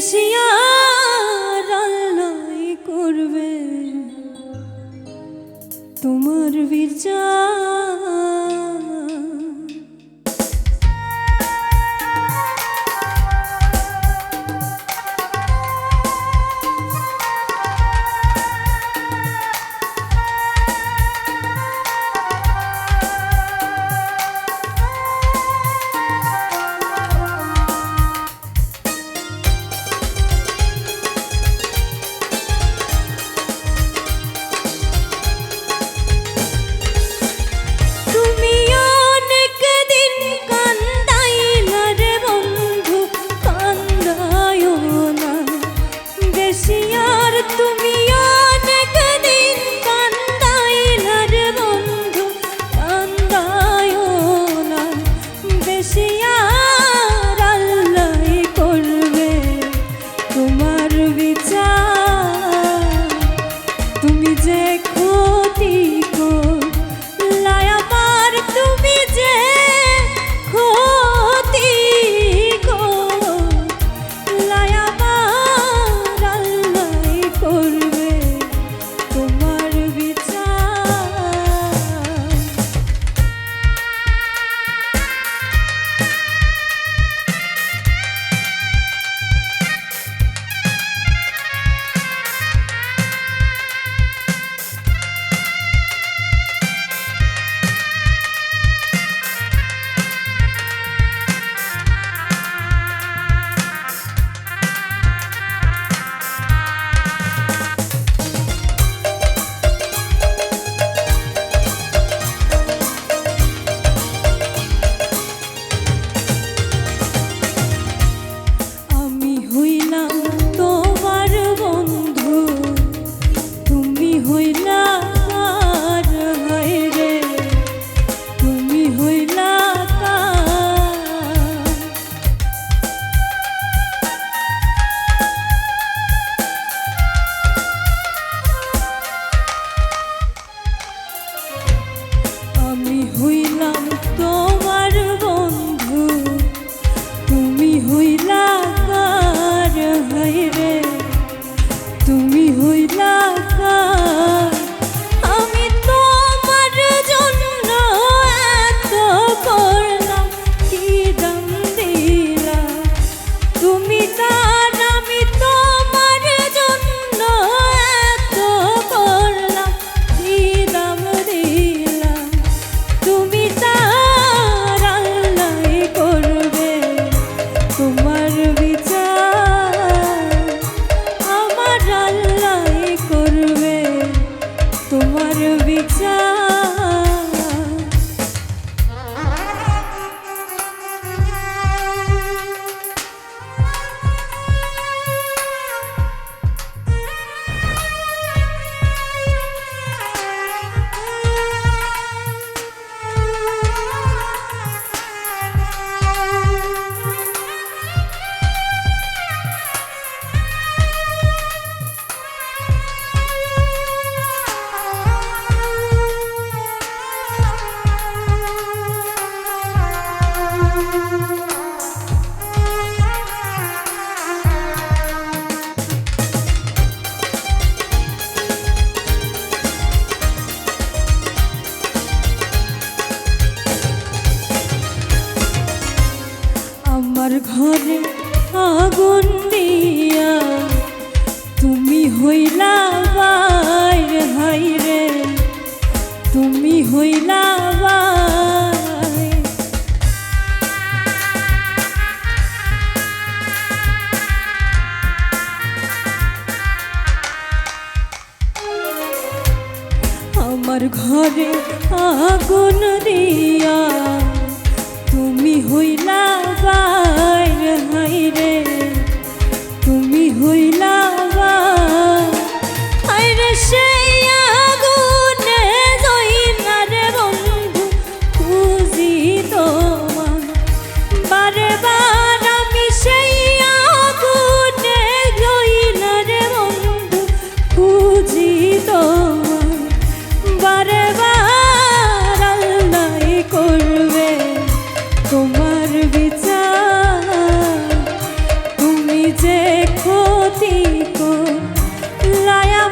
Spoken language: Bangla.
বেশিয়ার আল্লাই করবে। তোমার বিচার sí. We love to be আগুন দিয়া। তুমি হইলা যে ক্ষতি কো লায়া